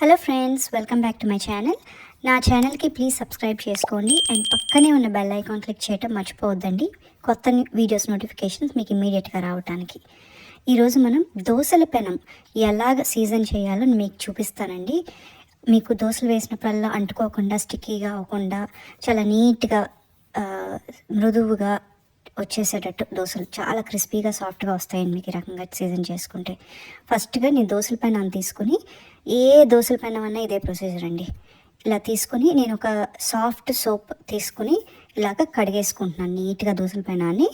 Hello friends welcome back to my channel నా ఛానల్కి please subscribe చేసుకోండి అండ్ పక్కనే ఉన్న బెల్ ఐకాన్ క్లిక్ చేయటం మర్చిపోవద్దండి. కొత్త వీడియోస్ నోటిఫికేషన్స్ మీకు ఇమీడియట్గా రావడానికి ఈరోజు మనం దోశల పెనం ఎలాగ సీజన్ చేయాలో మీకు చూపిస్తానండి. మీకు దోశలు వేసినప్పుడల్లా అంటుకోకుండా స్టిక్కీగా అవ్వకుండా చాలా నీట్గా మృదువుగా వచ్చేసేటట్టు దోశలు చాలా క్రిస్పీగా సాఫ్ట్గా వస్తాయండి మీకు ఈ రకంగా సీజన్ చేసుకుంటే. ఫస్ట్గా నేను దోశల పైన తీసుకుని ఏ దోశల పైన ఇదే ప్రొసీజర్ అండి. ఇలా తీసుకుని నేను ఒక సాఫ్ట్ సోప్ తీసుకుని ఇలాగ కడిగేసుకుంటున్నాను. నీట్గా దోశల పైన అని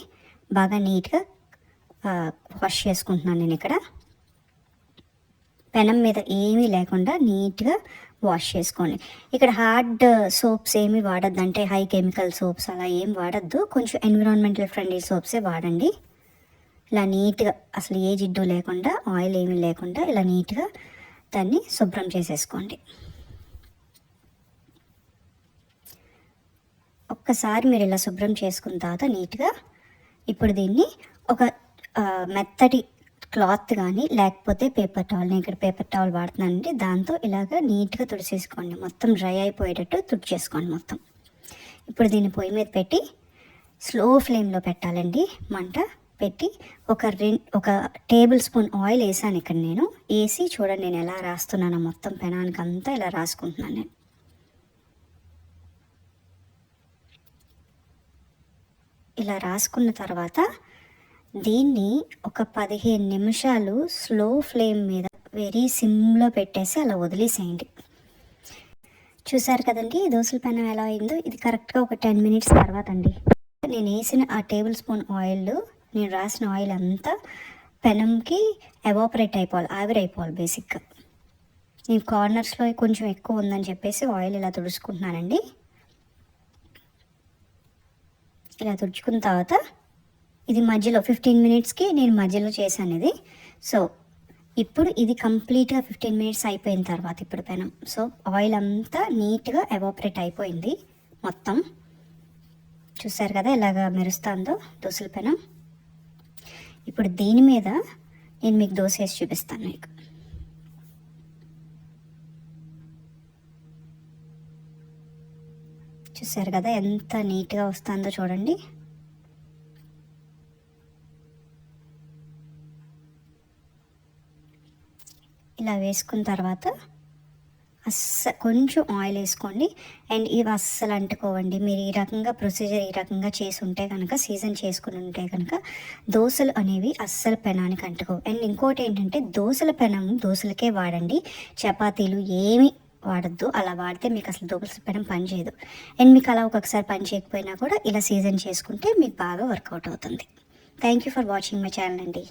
బాగా నీట్గా వాష్ చేసుకుంటున్నాను నేను ఇక్కడ. పెనం మీద ఏమీ లేకుండా నీట్గా వాష్ చేసుకోండి. ఇక్కడ హార్డ్ సోప్స్ ఏమి వాడద్దు. అంటే హై కెమికల్ సోప్స్ అలా ఏం వాడద్దు. కొంచెం ఎన్విరాన్మెంటల్ ఫ్రెండ్లీ సోప్సే వాడండి. ఇలా నీట్గా అసలు ఏ జిడ్డు లేకుండా ఆయిల్ ఏమీ లేకుండా ఇలా నీట్గా దాన్ని శుభ్రం చేసేసుకోండి. ఒక్కసారి మీరు ఇలా శుభ్రం చేసుకున్న తర్వాత నీట్గా ఇప్పుడు దీన్ని ఒక మెత్తటి క్లాత్ కానీ లేకపోతే పేపర్ టవల్. నేను ఇక్కడ పేపర్ టవల్ వాడుతున్నానండి. దాంతో ఇలాగ నీట్గా తుడిచేసుకోండి మొత్తం డ్రై అయిపోయేటట్టు తుడిచేసుకోండి మొత్తం. ఇప్పుడు దీన్ని పొయ్యి మీద పెట్టి స్లో ఫ్లేమ్లో పెట్టాలండి. మంట పెట్టి ఒక రెండు ఒక టేబుల్ స్పూన్ ఆయిల్ వేసాను ఇక్కడ నేను. వేసి చూడండి నేను ఎలా రాస్తున్నానో మొత్తం పెనానికి అంతా ఇలా రాసుకుంటున్నాను నేను. ఇలా రాసుకున్న తర్వాత దీన్ని ఒక పదిహేను నిమిషాలు స్లో ఫ్లేమ్ మీద వెరీ సిమ్లో పెట్టేసి అలా వదిలేసేయండి. చూసారు కదండి దోశల పెనం ఎలా అయిందో? ఇది కరెక్ట్గా ఒక టెన్ మినిట్స్ తర్వాత అండి. నేను వేసిన ఆ టేబుల్ స్పూన్ ఆయిల్ నేను రాసిన ఆయిల్ అంతా పెనంకి ఎవాపరేట్ అయిపోవాలి ఆవిరైపోవాలి బేసిక్గా నేను కార్నర్స్లో కొంచెం ఎక్కువ ఉందని చెప్పేసి ఆయిల్ ఇలా తుడుచుకుంటున్నానండి. ఇలా తుడుచుకున్న తర్వాత ఇది మధ్యలో ఫిఫ్టీన్ మినిట్స్కి నేను మధ్యలో చేశాను ఇది సో ఇప్పుడు ఇది కంప్లీట్గా ఫిఫ్టీన్ మినిట్స్ అయిపోయిన తర్వాత ఇప్పుడు పెనం. సో ఆయిల్ అంతా నీట్గా ఎవాపరేట్ అయిపోయింది మొత్తం. చూసారు కదా ఎలాగ మెరుస్తుందో దోశల పెనం. ఇప్పుడు దీని మీద నేను మీకు దోశ వేసి చూపిస్తాను మీకు. చూసారు కదా ఎంత నీట్గా వస్తుందో చూడండి. ఇలా వేసుకున్న తర్వాత అస్స కొంచెం ఆయిల్ వేసుకోండి. అండ్ ఇవి అస్సలు అంటుకోవండి. మీరు ఈ రకంగా ప్రొసీజర్ ఈ రకంగా చేసి ఉంటే కనుక సీజన్ చేసుకుని ఉంటే కనుక దోశలు అనేవి అస్సలు పెనానికి అంటుకోవు. అండ్ ఇంకోటి ఏంటంటే దోశల పెనం దోశలకే వాడండి. చపాతీలు ఏమి వాడద్దు. అలా వాడితే మీకు అసలు దోశల పెనం పనిచేయదు అండ్ మీకు అలా ఒక్కొక్కసారి పని చేయకపోయినా కూడా ఇలా సీజన్ చేసుకుంటే మీకు బాగా వర్కౌట్ అవుతుంది. Thank you for watching my channel అండి.